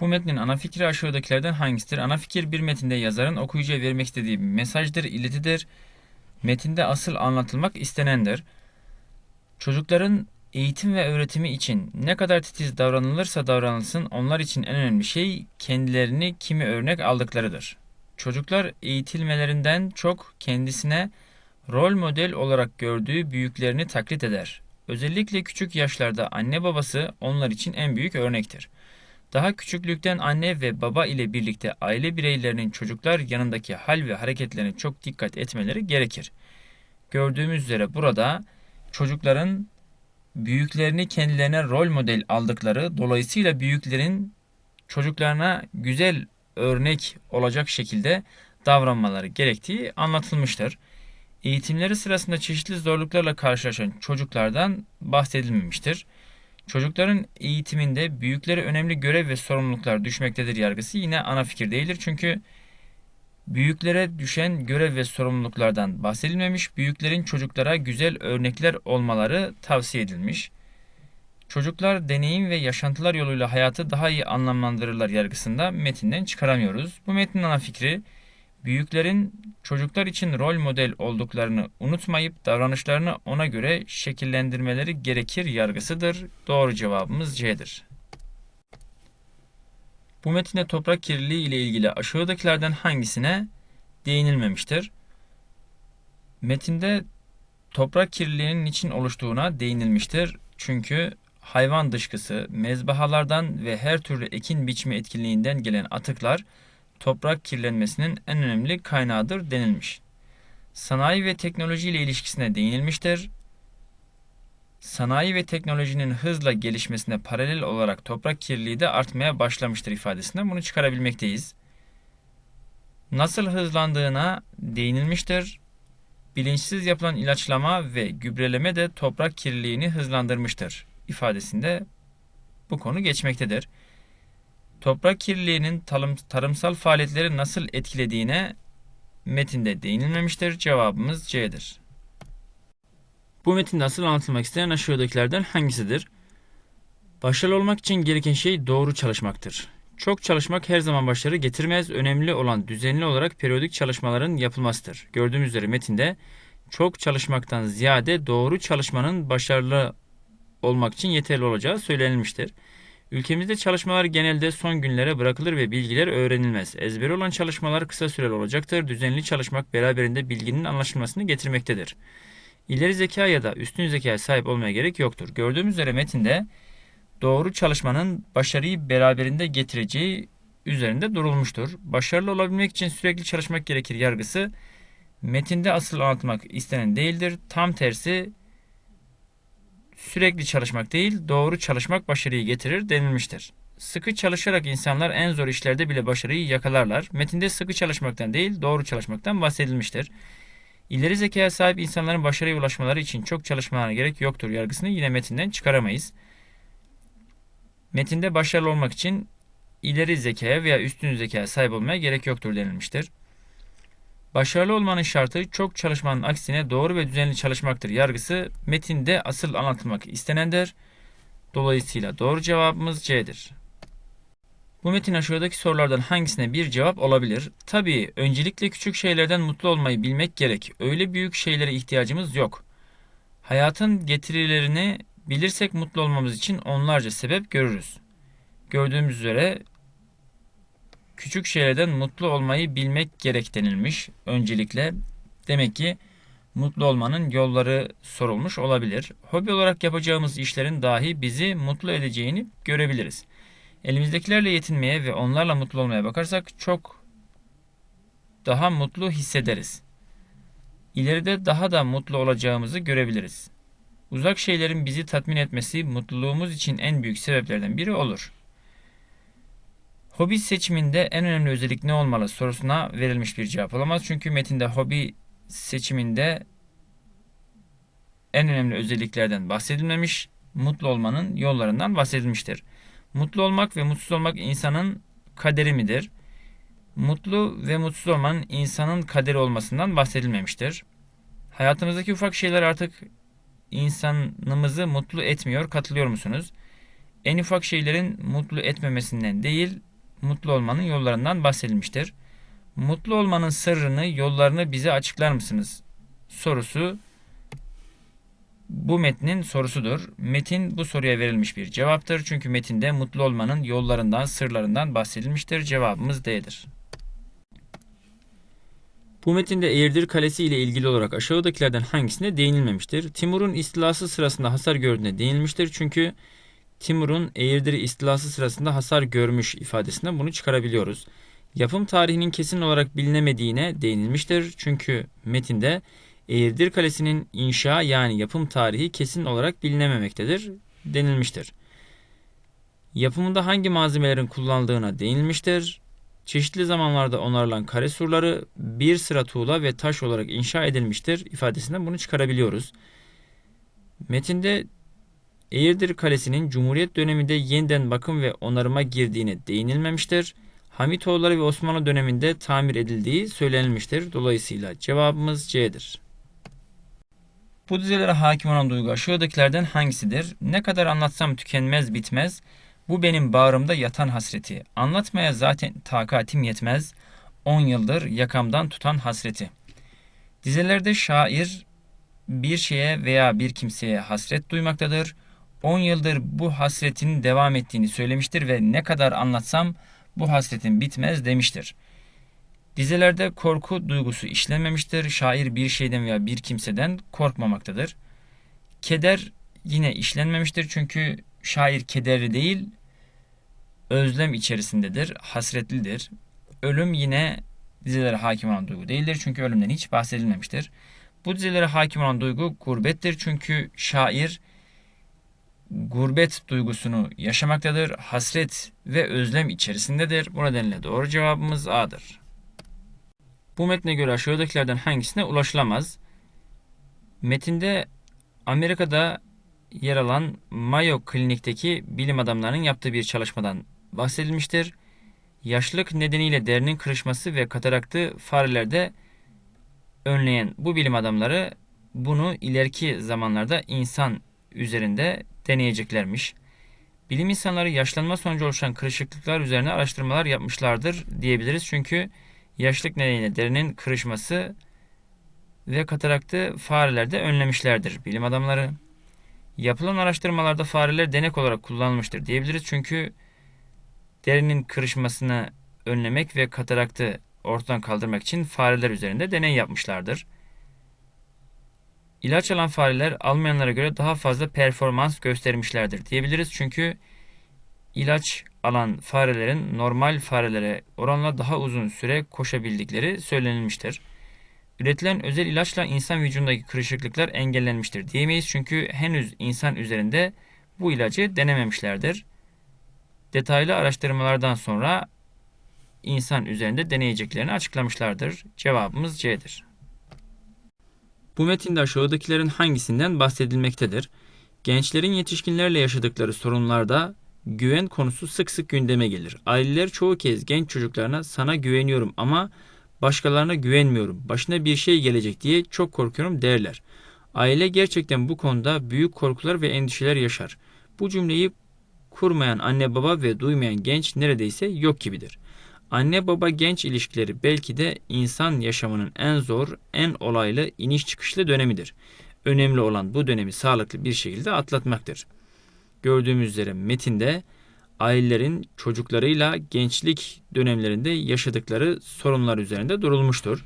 Bu metnin ana fikri aşağıdakilerden hangisidir? Ana fikir bir metinde yazarın okuyucuya vermek istediği mesajdır, iletidir. Metinde asıl anlatılmak istenendir. Çocukların eğitim ve öğretimi için ne kadar titiz davranılırsa davranılsın onlar için en önemli şey kendilerini kimi örnek aldıklarıdır. Çocuklar eğitilmelerinden çok kendisine rol model olarak gördüğü büyüklerini taklit eder. Özellikle küçük yaşlarda anne babası onlar için en büyük örnektir. Daha küçüklükten anne ve baba ile birlikte aile bireylerinin çocuklar yanındaki hal ve hareketlerine çok dikkat etmeleri gerekir. Gördüğümüz üzere burada çocukların büyüklerini kendilerine rol model aldıkları, dolayısıyla büyüklerin çocuklarına güzel örnek olacak şekilde davranmaları gerektiği anlatılmıştır. Eğitimleri sırasında çeşitli zorluklarla karşılaşan çocuklardan bahsedilmemiştir. Çocukların eğitiminde büyüklere önemli görev ve sorumluluklar düşmektedir yargısı yine ana fikir değildir. Çünkü büyüklere düşen görev ve sorumluluklardan bahsedilmemiş, büyüklerin çocuklara güzel örnekler olmaları tavsiye edilmiş. Çocuklar deneyim ve yaşantılar yoluyla hayatı daha iyi anlamlandırırlar yargısında metinden çıkaramıyoruz. Bu metnin ana fikri büyüklerin çocuklar için rol model olduklarını unutmayıp davranışlarını ona göre şekillendirmeleri gerekir yargısıdır. Doğru cevabımız C'dir. Bu metinde toprak kirliliği ile ilgili aşağıdakilerden hangisine değinilmemiştir? Metinde toprak kirliliğinin niçin oluştuğuna değinilmiştir. Çünkü hayvan dışkısı, mezbahalardan ve her türlü ekin biçimi etkinliğinden gelen atıklar toprak kirlenmesinin en önemli kaynağıdır denilmiş. Sanayi ve teknoloji ile ilişkisine değinilmiştir. Sanayi ve teknolojinin hızla gelişmesine paralel olarak toprak kirliliği de artmaya başlamıştır ifadesinden bunu çıkarabilmekteyiz. Nasıl hızlandığına değinilmiştir. Bilinçsiz yapılan ilaçlama ve gübreleme de toprak kirliliğini hızlandırmıştır ifadesinde bu konu geçmektedir. Toprak kirliliğinin tarım, tarımsal faaliyetleri nasıl etkilediğine metinde değinilmemiştir. Cevabımız C'dir. Bu metinde asıl anlatılmak istenen aşağıdakilerden hangisidir? Başarılı olmak için gereken şey doğru çalışmaktır. Çok çalışmak her zaman başarı getirmez. Önemli olan düzenli olarak periyodik çalışmaların yapılmasıdır. Gördüğümüz üzere metinde çok çalışmaktan ziyade doğru çalışmanın başarılı olmak için yeterli olacağı söylenilmiştir. Ülkemizde çalışmalar genelde son günlere bırakılır ve bilgiler öğrenilmez. Ezberi olan çalışmalar kısa süreli olacaktır. Düzenli çalışmak beraberinde bilginin anlaşılmasını getirmektedir. İleri zeka ya da üstün zekaya sahip olmaya gerek yoktur. Gördüğümüz üzere metinde doğru çalışmanın başarıyı beraberinde getireceği üzerinde durulmuştur. Başarılı olabilmek için sürekli çalışmak gerekir yargısı metinde asıl anlatmak istenen değildir. Tam tersi sürekli çalışmak değil, doğru çalışmak başarıyı getirir denilmiştir. Sıkı çalışarak insanlar en zor işlerde bile başarıyı yakalarlar. Metinde sıkı çalışmaktan değil, doğru çalışmaktan bahsedilmiştir. İleri zekaya sahip insanların başarıya ulaşmaları için çok çalışmalarına gerek yoktur yargısını yine metinden çıkaramayız. Metinde başarılı olmak için ileri zekaya veya üstün zekaya sahip olmaya gerek yoktur denilmiştir. Başarılı olmanın şartı çok çalışmanın aksine doğru ve düzenli çalışmaktır. Yargısı metinde asıl anlatılmak istenendir. Dolayısıyla doğru cevabımız C'dir. Bu metin aşağıdaki sorulardan hangisine bir cevap olabilir? Tabii öncelikle küçük şeylerden mutlu olmayı bilmek gerek. Öyle büyük şeylere ihtiyacımız yok. Hayatın getirilerini bilirsek mutlu olmamız için onlarca sebep görürüz. Gördüğümüz üzere küçük şeylerden mutlu olmayı bilmek gerek denilmiş öncelikle. Demek ki mutlu olmanın yolları sorulmuş olabilir. Hobi olarak yapacağımız işlerin dahi bizi mutlu edeceğini görebiliriz. Elimizdekilerle yetinmeye ve onlarla mutlu olmaya bakarsak çok daha mutlu hissederiz. İleride daha da mutlu olacağımızı görebiliriz. Uzak şeylerin bizi tatmin etmesi mutluluğumuz için en büyük sebeplerden biri olur. Hobi seçiminde en önemli özellik ne olmalı sorusuna verilmiş bir cevap olamaz. Çünkü metinde hobi seçiminde en önemli özelliklerden bahsedilmemiş, mutlu olmanın yollarından bahsedilmiştir. Mutlu olmak ve mutsuz olmak insanın kaderi midir? Mutlu ve mutsuz olmanın insanın kaderi olmasından bahsedilmemiştir. Hayatımızdaki ufak şeyler artık insanımızı mutlu etmiyor. Katılıyor musunuz? En ufak şeylerin mutlu etmemesinden değil, mutlu olmanın yollarından bahsedilmiştir. Mutlu olmanın sırrını, yollarını bize açıklar mısınız? Sorusu bu metnin sorusudur. Metin bu soruya verilmiş bir cevaptır. Çünkü metinde mutlu olmanın yollarından, sırlarından bahsedilmiştir. Cevabımız D'dir. Bu metinde Eğirdir Kalesi ile ilgili olarak aşağıdakilerden hangisine değinilmemiştir? Timur'un istilası sırasında hasar gördüğüne değinilmiştir. Çünkü Timur'un Eğirdir'i istilası sırasında hasar görmüş ifadesinden bunu çıkarabiliyoruz. Yapım tarihinin kesin olarak bilinemediğine değinilmiştir. Çünkü metinde Eğirdir Kalesi'nin inşa yani yapım tarihi kesin olarak bilinememektedir denilmiştir. Yapımında hangi malzemelerin kullanıldığına değinilmiştir. Çeşitli zamanlarda onarılan kare surları bir sıra tuğla ve taş olarak inşa edilmiştir ifadesinden bunu çıkarabiliyoruz. Metinde Eğirdir Kalesi'nin Cumhuriyet döneminde yeniden bakım ve onarıma girdiğine değinilmemiştir. Hamitoğulları ve Osmanlı döneminde tamir edildiği söylenilmiştir. Dolayısıyla cevabımız C'dir. Bu dizelere hakim olan duygu aşağıdakilerden hangisidir? Ne kadar anlatsam tükenmez bitmez. Bu benim bağrımda yatan hasreti. Anlatmaya zaten takatim yetmez. On yıldır yakamdan tutan hasreti. Dizelerde şair bir şeye veya bir kimseye hasret duymaktadır. 10 yıldır bu hasretin devam ettiğini söylemiştir ve ne kadar anlatsam bu hasretin bitmez demiştir. Dizelerde korku duygusu işlenmemiştir. Şair bir şeyden veya bir kimseden korkmamaktadır. Keder yine işlenmemiştir çünkü şair kederli değil, özlem içerisindedir, hasretlidir. Ölüm yine dizelere hakim olan duygu değildir çünkü ölümden hiç bahsedilmemiştir. Bu dizelere hakim olan duygu gurbettir çünkü şair gurbet duygusunu yaşamaktadır. Hasret ve özlem içerisindedir. Bu nedenle doğru cevabımız A'dır. Bu metne göre aşağıdakilerden hangisine ulaşılamaz? Metinde Amerika'da yer alan Mayo Klinik'teki bilim adamlarının yaptığı bir çalışmadan bahsedilmiştir. Yaşlılık nedeniyle derinin kırışması ve kataraktı farelerde önleyen bu bilim adamları bunu ileriki zamanlarda insan üzerinde deneyeceklermiş. Bilim insanları yaşlanma sonucu oluşan kırışıklıklar üzerine araştırmalar yapmışlardır diyebiliriz. Çünkü yaşlık nedeniyle derinin kırışması ve kataraktı farelerde önlemişlerdir bilim adamları. Yapılan araştırmalarda fareler denek olarak kullanılmıştır diyebiliriz. Çünkü derinin kırışmasını önlemek ve kataraktı ortadan kaldırmak için fareler üzerinde deney yapmışlardır. İlaç alan fareler almayanlara göre daha fazla performans göstermişlerdir diyebiliriz. Çünkü ilaç alan farelerin normal farelere oranla daha uzun süre koşabildikleri söylenilmiştir. Üretilen özel ilaçla insan vücudundaki kırışıklıklar engellenmiştir diyemeyiz çünkü henüz insan üzerinde bu ilacı denememişlerdir. Detaylı araştırmalardan sonra insan üzerinde deneyeceklerini açıklamışlardır. Cevabımız C'dir. Bu metinde aşağıdakilerin hangisinden bahsedilmektedir? Gençlerin yetişkinlerle yaşadıkları sorunlarda güven konusu sık sık gündeme gelir. Aileler çoğu kez genç çocuklarına sana güveniyorum ama başkalarına güvenmiyorum. Başına bir şey gelecek diye çok korkuyorum derler. Aile gerçekten bu konuda büyük korkular ve endişeler yaşar. Bu cümleyi kurmayan anne baba ve duymayan genç neredeyse yok gibidir. Anne baba genç ilişkileri belki de insan yaşamının en zor, en olaylı, iniş çıkışlı dönemidir. Önemli olan bu dönemi sağlıklı bir şekilde atlatmaktır. Gördüğümüz üzere metinde ailelerin çocuklarıyla gençlik dönemlerinde yaşadıkları sorunlar üzerinde durulmuştur.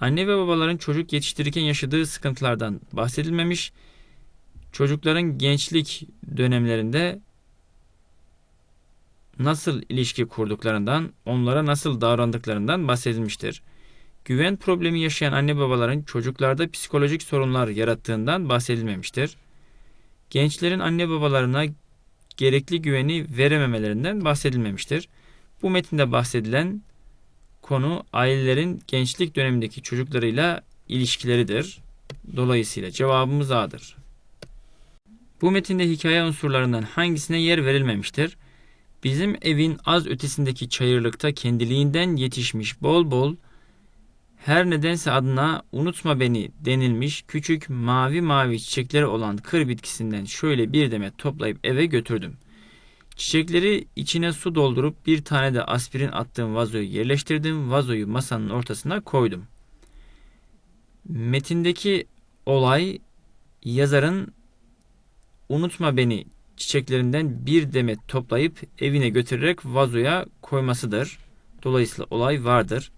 Anne ve babaların çocuk yetiştirirken yaşadığı sıkıntılardan bahsedilmemiş. Çocukların gençlik dönemlerinde nasıl ilişki kurduklarından, onlara nasıl davrandıklarından bahsedilmiştir. Güven problemi yaşayan anne babaların çocuklarda psikolojik sorunlar yarattığından bahsedilmemiştir. Gençlerin anne babalarına gerekli güveni verememelerinden bahsedilmemiştir. Bu metinde bahsedilen konu ailelerin gençlik dönemindeki çocuklarıyla ilişkileridir. Dolayısıyla cevabımız A'dır. Bu metinde hikaye unsurlarından hangisine yer verilmemiştir? Bizim evin az ötesindeki çayırlıkta kendiliğinden yetişmiş bol bol her nedense adına unutma beni denilmiş küçük mavi mavi çiçekleri olan kır bitkisinden şöyle bir demet toplayıp eve götürdüm. Çiçekleri içine su doldurup bir tane de aspirin attığım vazoyu yerleştirdim. Vazoyu masanın ortasına koydum. Metindeki olay yazarın unutma beni çiçeklerinden bir demet toplayıp evine götürerek vazoya koymasıdır. Dolayısıyla olay vardır.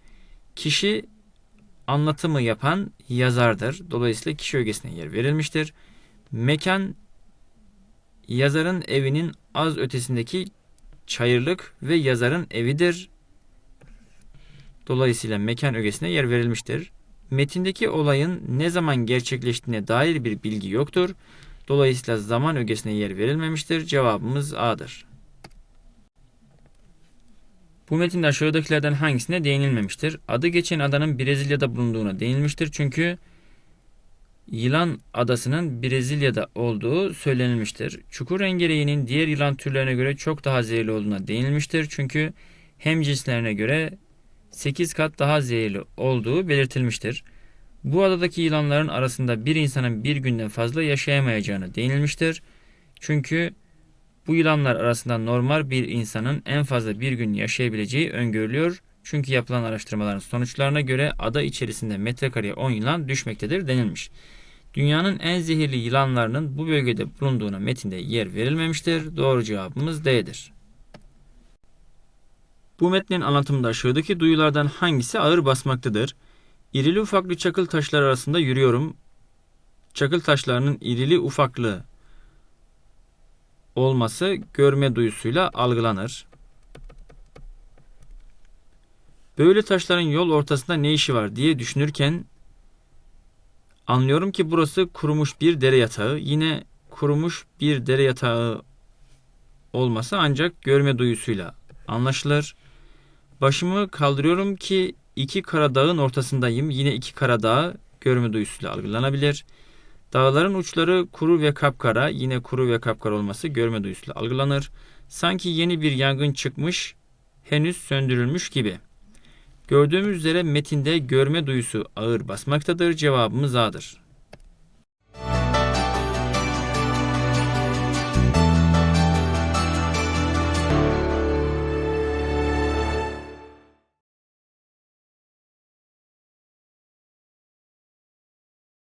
Kişi anlatımı yapan yazardır. Dolayısıyla kişi ögesine yer verilmiştir. Mekan yazarın evinin az ötesindeki çayırlık ve yazarın evidir. Dolayısıyla mekan ögesine yer verilmiştir. Metindeki olayın ne zaman gerçekleştiğine dair bir bilgi yoktur. Dolayısıyla zaman ögesine yer verilmemiştir. Cevabımız A'dır. Bu metinde aşağıdakilerden hangisine değinilmemiştir? Adı geçen adanın Brezilya'da bulunduğuna değinilmiştir. Çünkü yılan adasının Brezilya'da olduğu söylenilmiştir. Çukur engereğinin diğer yılan türlerine göre çok daha zehirli olduğuna değinilmiştir. Çünkü hem cinslerine göre 8 kat daha zehirli olduğu belirtilmiştir. Bu adadaki yılanların arasında bir insanın bir günden fazla yaşayamayacağını değinilmiştir. Çünkü bu yılanlar arasında normal bir insanın en fazla bir gün yaşayabileceği öngörülüyor. Çünkü yapılan araştırmaların sonuçlarına göre ada içerisinde metrekareye 10 yılan düşmektedir denilmiş. Dünyanın en zehirli yılanlarının bu bölgede bulunduğuna metinde yer verilmemiştir. Doğru cevabımız D'dir. Bu metnin anlatımında aşağıdaki duyulardan hangisi ağır basmaktadır? İrili ufaklı çakıl taşlar arasında yürüyorum. Çakıl taşlarının irili ufaklı olması görme duyusuyla algılanır. Böyle taşların yol ortasında ne işi var diye düşünürken anlıyorum ki burası kurumuş bir dere yatağı. Yine kurumuş bir dere yatağı olması ancak görme duyusuyla anlaşılır. Başımı kaldırıyorum ki iki kara dağın ortasındayım. Yine iki kara dağ görme duyusuyla algılanabilir. Dağların uçları kuru ve kapkara, yine kuru ve kapkara olması görme duyusuyla algılanır. Sanki yeni bir yangın çıkmış, henüz söndürülmüş gibi. Gördüğümüz üzere metinde görme duyusu ağır basmaktadır. Cevabımız A'dır.